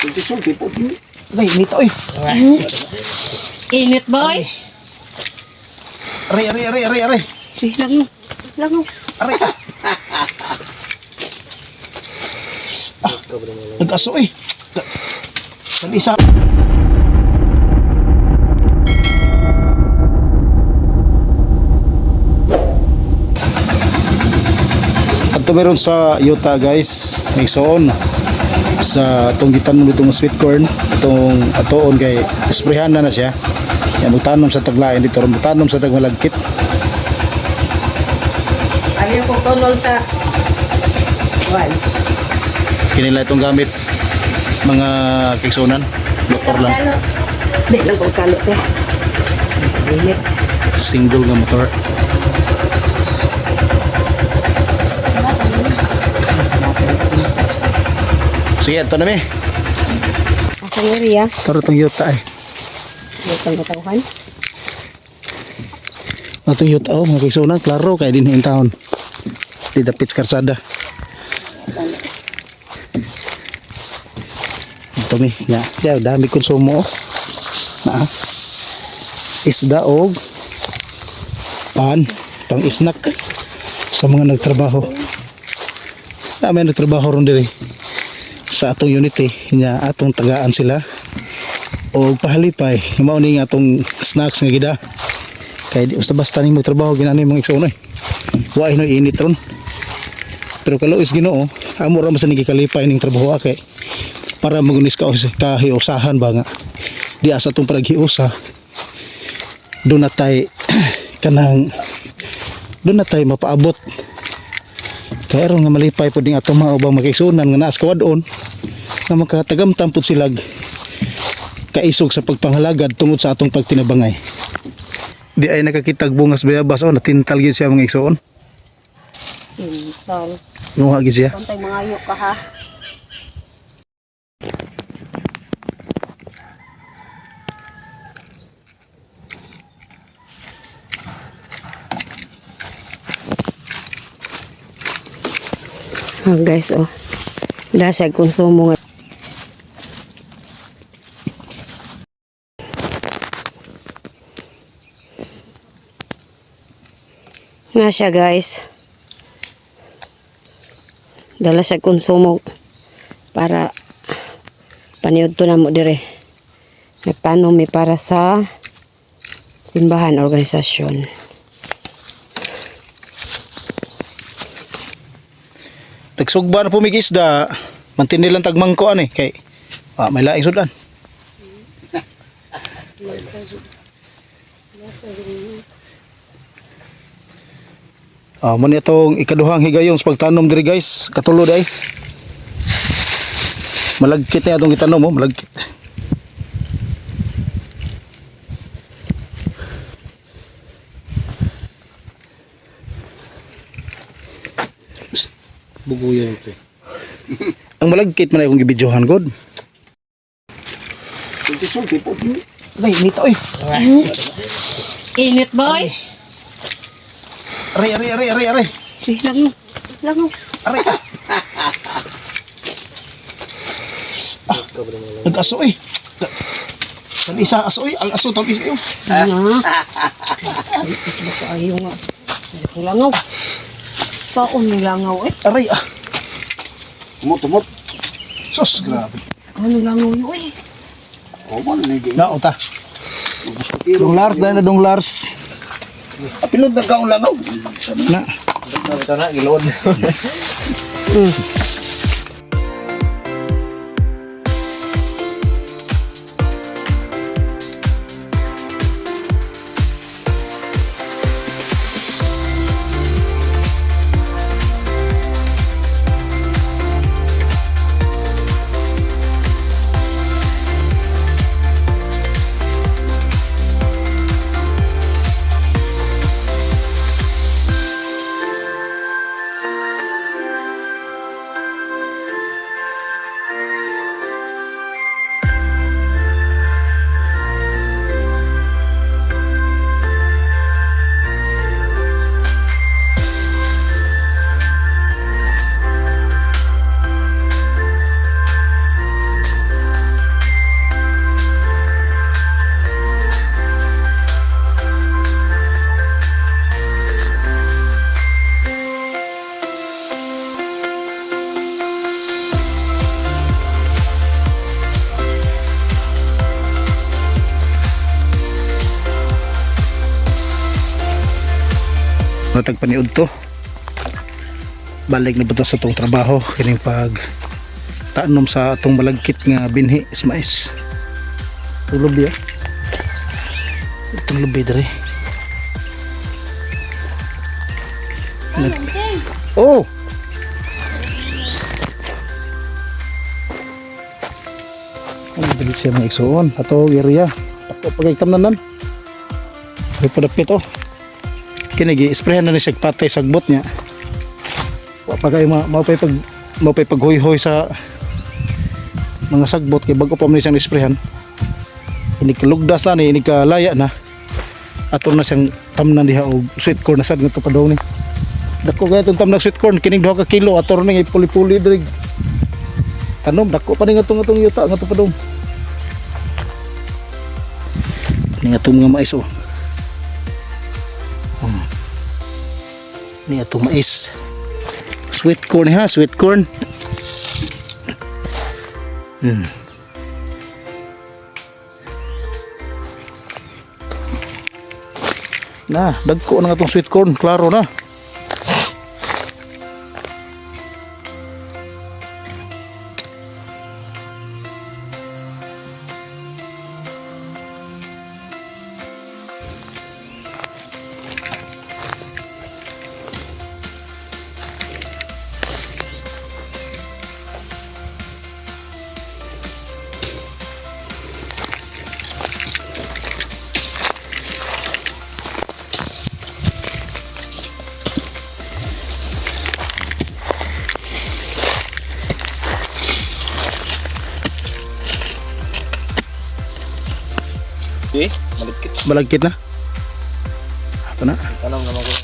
Sulti-sulti po. Ay, nito oy. Init boy. Aray, aray, aray, aray, aray. Sige lang. Lang. Aray. Ah, nag-aso eh. Kan isa. Ato meron sa Utah guys, may soon sa itong gitan mo itong sweet corn itong atoon kay isprehan na na siya. Yan magtanom sa taglain dito magtanom sa tagmalagkit. Ayaw ko tonol sa... Wal. kinila itong gamit mga kiksunan. Motor lang. Di lang kong kalot eh. Single nga motor sige ito na mi Asa ni Ria? taro itong yuta eh Butang katauhan. itong yuta oh mga kiksunan klaro kaya din yung taon. Di dapit sa karsada. Ito mi ya ya dami konsumo oh. Na isda og pan pang snack sa mga nagtrabaho. Dami nagtrabaho ron diri sa atong unity nya atong tagaan sila. O pahalipay mao ni nga atong snacks nga gida. Kay di basta basta ning magtrabaho ginani mga igsoon eh. Wa no init ron. Pero kaluis Ginoo amo ra man sa nigikalipay ning trabaho kay para magunis ka sa kahiusahan ba nga? Di asa tong paraghiusa. Doon na tay kanang doon na tay mapaabot kaya ron nga malipay po ding atong mga ubang magkaigsunan nga naas kawadon nga makatagamtam po silag kaisog sa pagpanghalagad tungod sa atong pagtinabangay di ay nakakitag bungas bayabas o natintal gid siya mga igsoon Tintal. nguha gid siya Kontay mga ayok ka ha. Oh guys, oh. Siya konsumo nga. Na siya guys. Dala siya konsumo para paniud to na mo dire. Nagtanom mi para sa simbahan organisasyon. Nagsugba na pumigis da mantin nilang tagmangko ani kay ah, may laing sudan. Ah, man itong ikaduhang higayong sa pagtanom diri guys, katulo day. Malagkit na itong itanom mo, malagkit. Buguyan ito. Ang malagkit man ay akong gibidyohan god. Sulti-sulti po. Ay, nito oy. Init boy. Aray, aray, aray, aray, aray. Sige lang. Lang. Aray. Ah, nag-aso eh. Kan isa aso eh, ang aso tawag isa yun. Nga. Ay, ayaw nga. Ay, langaw. Paon ni langaw eh. Aray ah. Tumot, tumot. Sus, grabe. Ano langaw yun eh. O, man, naging. Naota. Dong Lars, dahil na dong Lars. Apilod na kaong langaw. Na. Ito na, gilod. Mm. Na tagpaniod to. Balik na ba to sa tong trabaho? Kining pag tanom sa atong malagkit nga binhi is mais. Itong lubi ah. Itong lubi dere. Oh! Ang bilis siya mga igsoon ato area. Pagkaitam na nan. Ripadapit oh kinigi isprehan na ni siya patay sagbot niya. Wa pa kayo ma mao pay pag mao pay paghoy-hoy sa mga sagbot kay bago pa man siyang isprehan ini kalugdas na ni ini kalaya na. Ato na siyang tamnan diha og sweet corn na sad nga pa daw ni. Dako gaya itong tamnang sweet corn kining duha ka kilo ato rin nga ipuli-puli diri tanom dako pa ni nga itong yuta nga pa daw. Ni nga mga mais oh Hmm. ni itong mais sweet corn ha sweet corn hmm. na dagko na nga itong sweet corn klaro na Okay, maligkit. balagkit na ito na Tanong naman ko.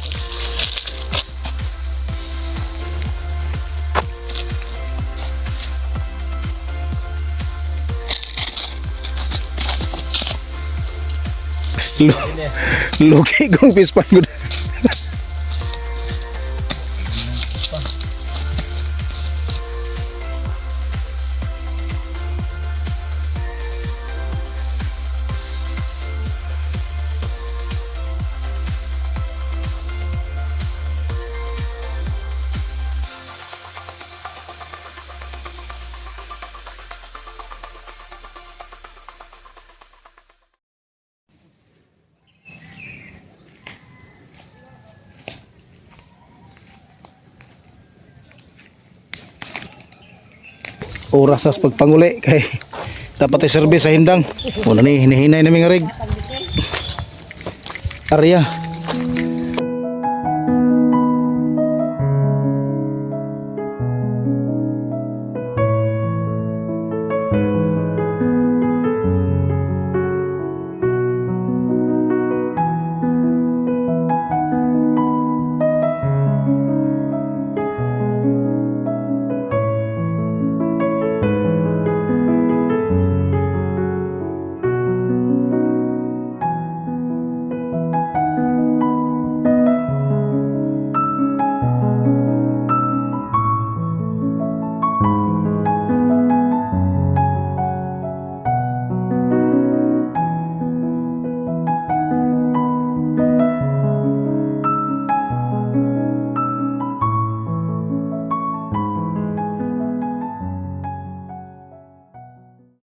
Lu- lugi kong pispan ko na. Oras sa pagpanguli. Kay dapat ay service sa hindang. Una ni hinihinay na mga rig. Arya